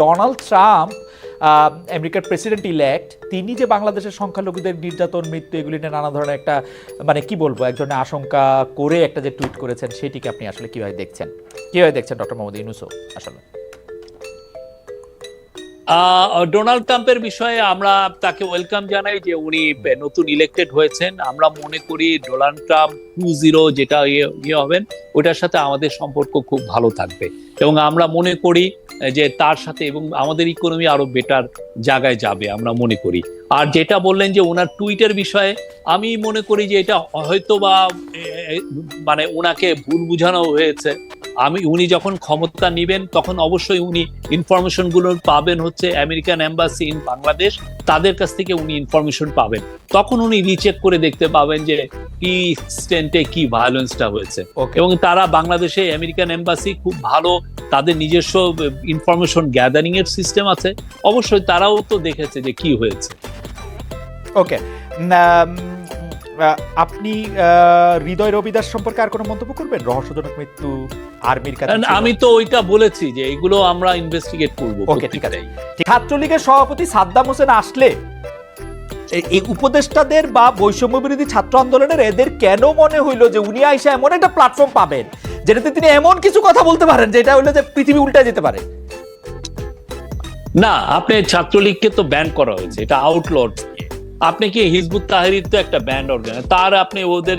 Donald Trump আমেরিকার president elect তিনি যে বাংলাদেশের সংখ্যালঘুদের নির্যাতন, মৃত্যু, এগুলি নিয়ে নানা ধরনের একটা মানে কি বলব, একজনের আশঙ্কা করে একটা যে টুইট করেছেন, সেটিকে আপনি আসলে কীভাবে দেখছেন? কীভাবে দেখছেন, ডক্টর মোহাম্মদ ইউনুসও আসলে? ডোনাল্ড ট্রাম্পের বিষয়ে আমরা তাকে ওয়েলকাম জানাই যে উনি নতুন ইলেক্টেড হয়েছেন। আমরা মনে করি ডোনাল্ড ট্রাম্প টু জিরো যেটা ইয়ে ইয়ে হবেন ওটার সাথে আমাদের সম্পর্ক খুব ভালো থাকবে। এবং আমরা মনে করি যে তার সাথে এবং আমাদের ইকোনমি আরও বেটার জায়গায় যাবে, আমরা মনে করি। আর যেটা বললেন যে ওনার টুইটের বিষয়ে, আমি মনে করি যে এটা হয়তো বা মানে ওনাকে ভুল বোঝানো হয়েছে। আমি, উনি যখন ক্ষমতা নেবেন, তখন অবশ্যই উনি ইনফরমেশনগুলো পাবেন হচ্ছে আমেরিকান এম্বাসি ইন বাংলাদেশ তাদের কাছ থেকে উনি ইনফরমেশন পাবেন। তখন উনি রিচেক করে দেখতে পাবেন যে কি স্টেন্টে কি ভায়োলেন্সটা হয়েছে। এবং তারা বাংলাদেশে আমেরিকান এম্বাসি খুব ভালো তাদের নিজস্ব ইনফরমেশন গ্যাদারিং এর সিস্টেম আছে। অবশ্যই তারাও তো দেখেছে যে কি হয়েছে। ওকে আপনি হৃদয় রবিদাস সম্পর্কে আর কোনো মন্তব্য করবেন? রহস্যজনক মৃত্যু? আর্মির কাছে আমি তো ওইটা বলেছি যে এগুলো আমরা ইনভেস্টিগেট করব Okay, ঠিক আছে। ছাত্রলীগের সভাপতি সাদ্দাম হোসেন আসলে এই- উপদেষ্টাদের বা বৈষম্য বিরোধী ছাত্র আন্দোলনের এদের কেন মনে হইল যে উনি আইসা এমন একটা প্ল্যাটফর্ম পাবেন যেটাতে তিনি এমন কিছু কথা বলতে পারেন যেটা হইল যে পৃথিবী উল্টা যেতে পারে? না আপনি ছাত্রলীগকে তো ব্যান করা হয়েছে এটা আউটলট আপনি কি হিজবুত তাহরির তো একটা ব্যান্ড অর্গান তার আপনি ওদের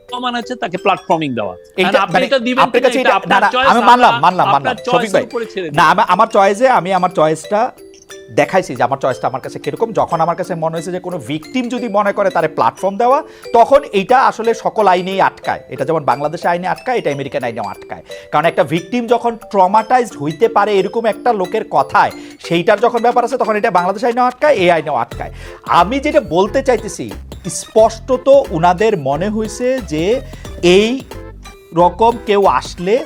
মানে হচ্ছে তাকে প্ল্যাটফর্মিং দেওয়া আপনি মানে এটা দিবেন আপনার কাছে এটা এটা- আমি মানলাম, মানলাম, মানলাম। শফিক ভাই, উপরে ছেড়ে দিই। না আমার চয়েসে আমি আমার চয়েসটা দেখাইছি যে আমার চয়েসটা আমার কাছে কীরকম। যখন আমার কাছে মনে হয়েছে যে কোনো ভিকটিম যদি মনে করে তারে প্ল্যাটফর্ম দেওয়া তখন এইটা আসলে সকল আইনেই আটকায়। এটা যেমন বাংলাদেশে আইনে আটকায় এটা আমেরিকান আইনেও আটকায়। কারণ একটা ভিকটিম যখন ট্রমাটাইজড হইতে পারে এরকম একটা লোকের কথায় সেইটার যখন ব্যাপার আছে তখন এটা বাংলাদেশ আইনেও আটকায় এই আইনেও আটকায়। আমি যেটা বলতে চাইতেছি স্পষ্টত উনাদের মনে হয়েছে যে এই রকম কেউ আসলে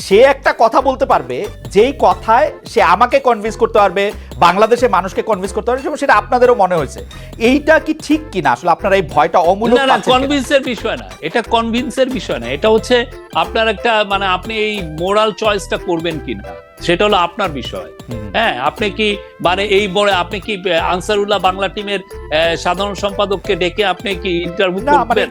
সে একটা কথা বলতে পারবে, যেই কথায় সে আমাকে কনভিন্স করতে পারবে, বাংলাদেশের মানুষকে কনভিন্স করতে পারবে, এবং সেটা আপনাদেরও মনে হয়েছে। এইটা কি ঠিক কিনা? আসলে আপনারা এই ভয়টা অমূলক না না কনভিন্সের বিষয় না। এটা কনভিন্সের বিষয় না। এটা হচ্ছে আপনার একটা মানে আপনি এই মোরাল চয়েসটা করবেন কিনা। সেটা হলো আপনার বিষয়। হ্যাঁ আপনি কি মানে এই বড় আপনি কি আনসারুল্লাহ বাংলা টিমের সাধারণ সম্পাদককে ডেকে আপনি কি ইন্টারভিউ মানে করবেন?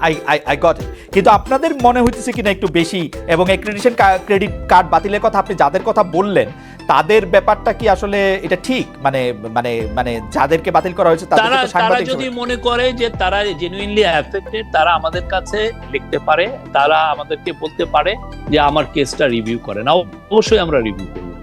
আই আই আই গট কিন্তু আপনাদের মনে হইতেছে কিনা একটু বেশি এবং অ্যাক্রেডিটেশন ক্রেডিট কার্ড বাতিলের কথা আপনি যাদের কথা বললেন তাদের ব্যাপারটা কি আসলে এটা ঠিক? মানে মানে মানে যাদেরকে বাতিল করা হয়েছে তারা তারা যদি মনে করে যে তারা জেনুইনলি অ্যাফেক্টেড তারা আমাদের কাছে লিখতে পারে তারা আমাদেরকে বলতে পারে যে আমার কেসটা রিভিউ করে। না অবশ্যই আমরা রিভিউ করব।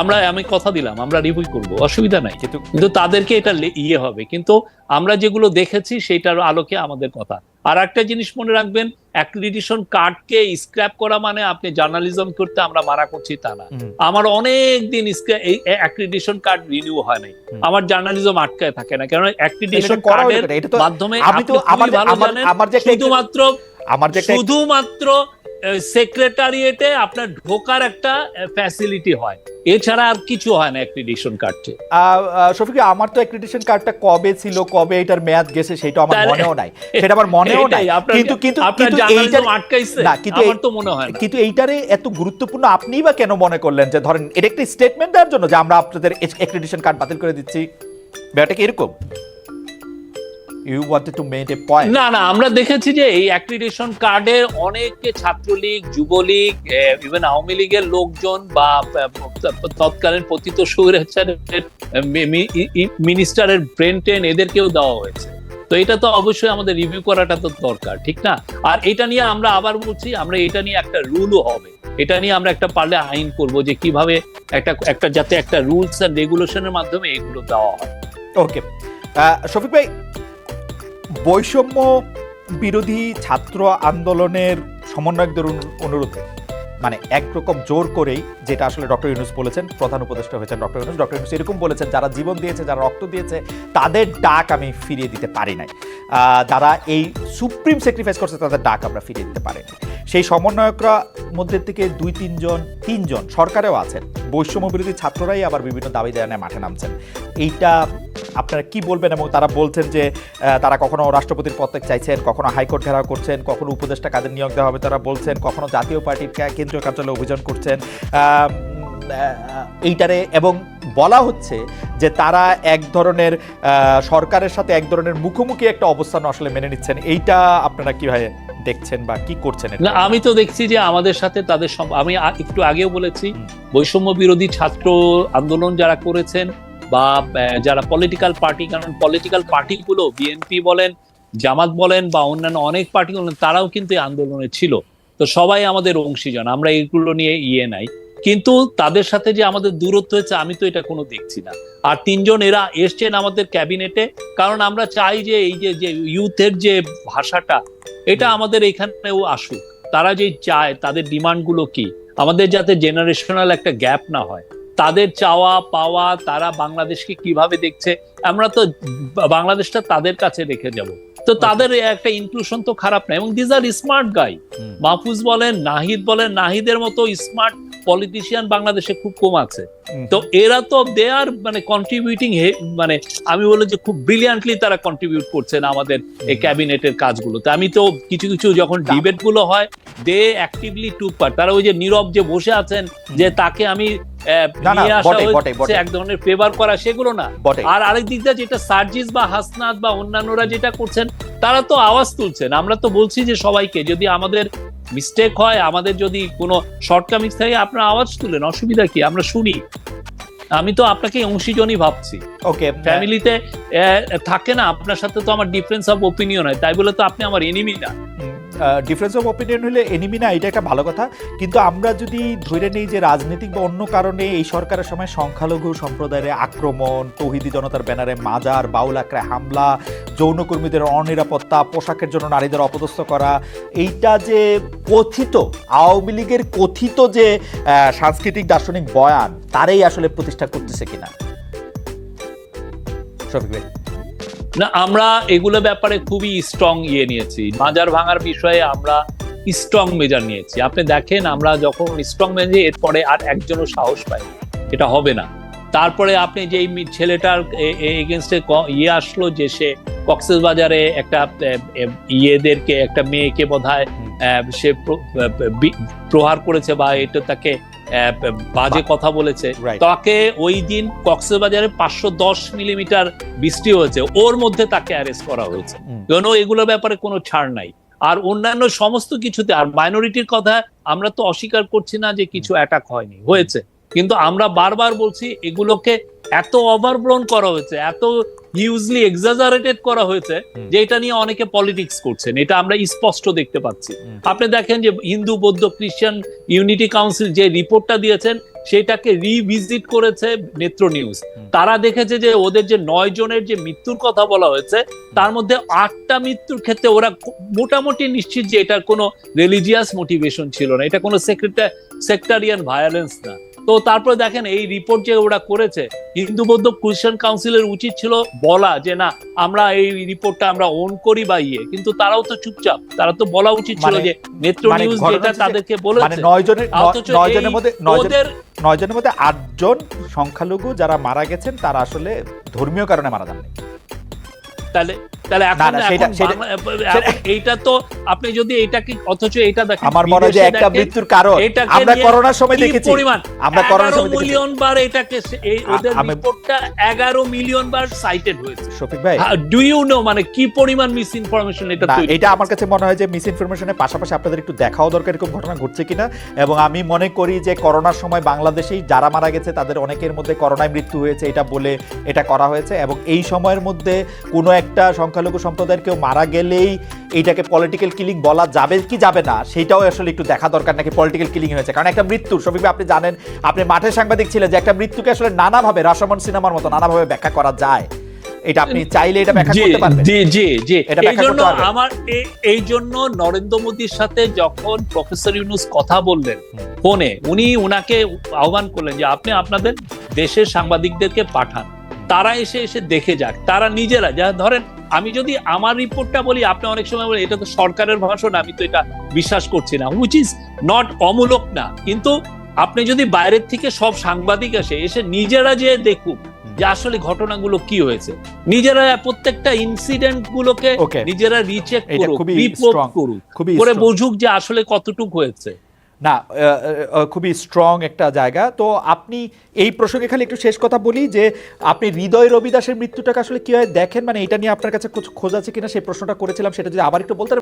আমরা আমি কথা দিলাম আমরা রিভিউ করব অসুবিধা নাই। কিন্তু তাদেরকে এটা ইয়ে হবে। কিন্তু আমরা যেগুলো দেখেছি সেটার আলোকে আমাদের কথা। আর একটা জিনিস মনে রাখবেন অ্যাক্রিডিটেশন কার্ডকে স্ক্র্যাপ করা মানে আপনি জার্নালিজম করতে আমরা মারা করছি তা না। আমার অনেক দিন এই অ্যাক্রিডিটেশন কার্ড রিনিউ হয় নাই। আমার জার্নালিজম আটকায় থাকে না। কারণ অ্যাক্রিডিটেশন এটা করা হলো কার্ডের তো মাধ্যমে আমি তো আপনি আমার ভালো জানেন শুধুমাত্র আমার শুধুমাত্র সেক্রেটারিয়েটে আপনার ঢোকার একটা ফ্যাসিলিটি হয়। এছাড়া আর কিছু হয় না অ্যাক্রিডিশন কার্ডে শফিক আমার তো অ্যাক্রিডিটেশন কার্ডটা কবে ছিল কবে এটার মেয়াদ গেছে সেটা আমার মনেও নাই। সেটা আমার মনেও নাই। কিন্তু কিন্তু কিন্তু জার্নালিজম আটকাইছে। না, কিন্তু আমার তো মনে হয় কিন্তু এইটারে এত গুরুত্বপূর্ণ আপনিই বা কেন মনে করলেন যে ধরেন এটা একটা স্টেটমেন্ট দেওয়ার জন্য যে আমরা আপনাদের অ্যাক্রিডিটেশন কার্ড বাতিল করে দিচ্ছি? ব্যাপারটা কি এরকম? You wanted to make a point না না আমরা দেখেছি যে এই অ্যাক্রিডিটেশন কার্ডের অনেকে ছাত্রলীগ যুবলীগ ইভেন আওয়ামী লীগের লোকজন বা তৎকালীন পতিত স্বৈরাচারের মিনিস্টারের ব্রেন টেন এদেরকেও দেওয়া হয়েছে। তো এটা তো অবশ্যই আমাদের রিভিউ করাটা তো দরকার ঠিক না? আর এটা নিয়ে আমরা আবার বলছি আমরা এটা নিয়ে একটা রুলও হবে। এটা নিয়ে আমরা একটা পারলে আইন করব যে কীভাবে একটা একটা যাতে একটা রুলস এন্ড রেগুলেশনের মাধ্যমে এগুলো দেওয়া হয়। ওকে শফিক ভাই বৈষম্য বিরোধী ছাত্র আন্দোলনের সমন্বয়কদের অনু- অনুরোধে মানে একরকম জোর করেই যেটা আসলে ডক্টর ইউনুস বলেছেন, প্রধান উপদেষ্টা হয়েছেন ডক্টর ইউনুস। ডক্টর ইউনুস এরকম বলেছেন, যারা জীবন দিয়েছে, যারা রক্ত দিয়েছে, তাদের ডাক আমি ফিরিয়ে দিতে পারি নাই। যারা এই সুপ্রিম স্যাক্রিফাইস করছে, তাদের ডাক আমরা ফিরিয়ে দিতে পারিনি সেই সমন্বয়করা মধ্যে থেকে দুই, তিনজন তিনজন সরকারেও আছেন। বৈষম্য বিরোধী ছাত্ররাই আবার বিভিন্ন দাবি দেওয়া মাঠে নামছেন। এইটা আপনারা কি বলবেন এবং তারা বলছেন যে তারা কখনো রাষ্ট্রপতির পদ চাইছেন কখনো হাইকোর্ট ঘেরাও করছেন কখনো উপদেষ্টা কাদের নিয়োগ দেওয়া হবে তারা বলছেন কখনো জাতীয় পার্টির কেন্দ্রীয় কার্যালয়ে অভিযান করছেন। এইটারে এবং বলা হচ্ছে যে তারা এক ধরনের সরকারের সাথে এক ধরনের মুখোমুখি একটা অবস্থান আসলে মেনে নিচ্ছেন। এইটা আপনারা কীভাবে দেখছেন বা কি করছেন না আমি তো দেখছি যে আমাদের সাথে তাদের আমি একটু আগেও বলেছি বৈষম্য বিরোধী ছাত্র আন্দোলন যারা করেছেন বা যারা পলিটিক্যাল পার্টি কারণ পলিটিক্যাল পার্টিগুলো বিএনপি বলেন, জামাত বলেন বা অন্যান্য অনেক পার্টি বলেন তারাও কিন্তু এই আন্দোলনে ছিল। তো সবাই আমাদের অংশীজন, আমরা এইগুলো নিয়ে ইয়ে নাই। কিন্তু তাদের সাথে যে আমাদের দূরত্ব হয়েছে, আমি তো এটা কোনো দেখছি না। আর তিনজন এরা এসছেন আমাদের ক্যাবিনেটে, কারণ আমরা চাই যে এই যে যে ইউথের যে ভাষাটা, এটা আমাদের এখানেও আসুক। তারা যে চায়, তাদের ডিমান্ডগুলো কি? আমাদের যাতে জেনারেশনাল একটা গ্যাপ না হয়। তাদের চাওয়া পাওয়া তারা বাংলাদেশকে কীভাবে দেখছে আমরা তো বাংলাদেশটা তাদের কাছে রেখে যাব। তো তাদের একটা ইনক্লুশন তো খারাপ না এবং these are smart guy Mahfuz বলেন নাহিদ বলেন নাহিদের মতো স্মার্ট পলিটিশিয়ান বাংলাদেশে খুব কম আছে। তো এরা তো দে আর মানে কন্ট্রিবিউটিং মানে আমি বলে যে খুব ব্রিলিয়ান্টলি তারা কন্ট্রিবিউট করছেন আমাদের এই ক্যাবিনেটের কাজগুলোতে। আমি তো কিছু কিছু যখন ডিবেটগুলো হয় দে অ্যাক্টিভলি টুক পার তারা ওই যে নীরব যে বসে আছেন যে তাকে আমি এক ধরনের ফেভার করা সেগুলো না। আর আরেক দিক দিয়ে যেটা সার্জিস বা হাসনাত বা অন্যান্যরা যেটা করছেন তারা তো আওয়াজ তুলছেন। আমরা তো বলছি যে সবাইকে যদি আমাদের মিস্টেক হয় আমাদের যদি কোনো শর্টকামিং থাকে আপনারা আওয়াজ তুলেন অসুবিধা কি? আমরা শুনি। আমি তো আপনাকে অংশীজনই ভাবছি। ওকে ফ্যামিলিতে থাকে না আপনার সাথে তো আমার ডিফারেন্স অফ ওপিনিয়ন হয়। তাই বলে তো আপনি আমার এনিমি না। ডিফারেন্স অফ অপিনিয়ন হলে এনিমি না এটা একটা ভালো কথা। কিন্তু আমরা যদি ধরে নিই যে রাজনৈতিক বা অন্য কারণে এই সরকারের সময় সংখ্যালঘু সম্প্রদায়ের আক্রমণ, তৌহিদি জনতার ব্যানারে মাজার, বাউল আক্রায় হামলা, যৌনকর্মীদের অনিরাপত্তা, পোশাকের জন্য নারীদের অপদস্থ করা, এইটা যে কথিত, আওয়ামী লীগের কথিত যে সাংস্কৃতিক দার্শনিক বয়ান, তারই আসলে প্রতিষ্ঠা করতেছে কিনা। শফিক ভাই। না আমরা এগুলো ব্যাপারে খুবই স্ট্রং ইয়ে নিয়েছি। মাজার ভাঙার বিষয়ে আমরা স্ট্রং মেজার নিয়েছি। আপনি দেখেন আমরা যখন স্ট্রং মেজে এরপরে আর একজনও সাহস পাই এটা হবে না। তারপরে আপনি যে ছেলেটার এগেনস্টে ইয়ে আসলো যে সে কক্সেস বাজারে একটা ইয়েদেরকে একটা মেয়েকে বোধ হয় সে প্রহার করেছে বা এটা তাকে বাজে কথা বলেছে। তাকে ওই দিন কক্সবাজারে পাঁচশো দশ মিলিমিটার বৃষ্টি হয়েছে। ওর মধ্যে তাকে অ্যারেস্ট করা হয়েছে। কেন এগুলোর ব্যাপারে কোনো ছাড় নাই। আর অন্যান্য সমস্ত কিছুতে আর মাইনরিটির কথা আমরা তো অস্বীকার করছি না যে কিছু অ্যাটাক হয়নি হয়েছে। কিন্তু আমরা বারবার বলছি এগুলোকে এত ওভারব্লোন করা হয়েছে এত হিউজলি এক্সাজারেটেড করা হয়েছে যে এটা নিয়ে অনেকে পলিটিক্স করছেন। এটা আমরা স্পষ্ট দেখতে পাচ্ছি। আপনি দেখেন যে হিন্দু বৌদ্ধ খ্রিস্টান ইউনিটি কাউন্সিল যে রিপোর্টটা দিয়েছেন সেটাকে রিভিজিট করেছে নেত্র নিউজ তারা দেখেছে যে ওদের যে নয় জনের যে মৃত্যুর কথা বলা হয়েছে তার মধ্যে আটটা মৃত্যুর ক্ষেত্রে ওরা মোটামুটি নিশ্চিত যে এটার কোনো রিলিজিয়াস মোটিভেশন ছিল না। এটা কোনো সেক্রেটার সেক্টারিয়ান ভায়োলেন্স না। তো তারপরে দেখেন এই রিপোর্ট যে ওরা করেছে হিন্দু বৌদ্ধ খ্রিস্টান কাউন্সিলের উচিত ছিল বলা যে না আমরা এই রিপোর্টটা আমরা ওন করি বা ইয়ে। কিন্তু তারাও তো চুপচাপ তারা তো বলা উচিত ছিল মানে- যে মেট্রো মানে নিউজ যেটা তাদেরকে বলেছে নয় জনের নয় জনের মধ্যে নয় জন- ওদের নয় জনের মধ্যে আটজন সংখ্যালঘু যারা মারা গেছেন তারা আসলে ধর্মীয় কারণে মারা যাননি। তাহলে তাহলে এখন এইটা তো আপনি যদি এটাকে অথচ এটা দেখেন আমার মনে হয় একটা মৃত্যুর কারণ। আমরা করোনার সময় দেখেছি। পরিমাণ? আমরা করোনার সময় মিলিয়ন বার এটাকে এই রিপোর্টটা এগারো মিলিয়ন বার সাইটেড হয়েছে। শফিক ভাই। ডু ইউ নো মানে কি পরিমাণ মিস ইনফরমেশন এটা এটা আমার কাছে মনে হয় যে মিস ইনফরমেশনের পাশাপাশি আপনাদের একটু দেখাও দরকার এরকম ঘটনা ঘটছে কিনা। এবং আমি মনে করি যে করোনার সময় বাংলাদেশেই যারা মারা গেছে তাদের অনেকের মধ্যে করোনায় মৃত্যু হয়েছে এটা বলে এটা করা হয়েছে। এবং এই সময়ের মধ্যে কোনো একটা সংখ্যালঘু সম্প্রদায়ের কেউ মারা গেলেই এইটাকে পলিটিক্যাল কিলিং বলা যাবে কি যাবে না সেটাও আসলে একটু দেখা দরকার নাকি পলিটিক্যাল কিলিং হয়েছে। কারণ একটা মৃত্যু শফিক আপনি জানেন আপনি মাঠের সাংবাদিক ছিলেন যে একটা মৃত্যুকে আসলে নানাভাবে রাশমন সিনেমার মতো নানাভাবে ব্যাখ্যা করা যায়। এটা আপনি চাইলে এটা ব্যাখ্যা করতে পারবেন। জি জি জি। এটা এই ব্যাখ্যা জন্য করতে পারবেন। আমার এই জন্য নরেন্দ্র মোদীর সাথে যখন প্রফেসর ইউনুস কথা বললেন ফোনে উনি উনাকে আহ্বান করলেন যে আপনি আপনাদের দেশের সাংবাদিকদেরকে পাঠান। তারা এসে এসে দেখে যাক। তারা নিজেরা যা ধরেন আমি যদি আমার রিপোর্টটা বলি আপনি অনেক সময় বলেন এটা তো সরকারের ভাষণ আমি তো এটা বিশ্বাস করছি না হুইচ ইজ নট অমূলক না। কিন্তু আপনি যদি বাইরের থেকে সব সাংবাদিক আসে এসে নিজেরা যে দেখুক যে আসলে ঘটনাগুলো কি হয়েছে নিজেরা প্রত্যেকটা ইনসিডেন্ট গুলোকে নিজেরা রিচেক করুক রিপোর্ট করুক করে বুঝুক যে আসলে কতটুক হয়েছে। না খুবই স্ট্রং একটা জায়গা। তো আপনি এই প্রসঙ্গে খালি একটু শেষ কথা বলি যে, আপনি হৃদয় রবিদাসের মৃত্যুটাকে আসলে কি হয় দেখেন? মানে এটা নিয়ে আপনার কাছে খোঁজ আছে কিনা? সেই প্রশ্নটা করেছিলাম, সেটা যদি আবার একটু বলতে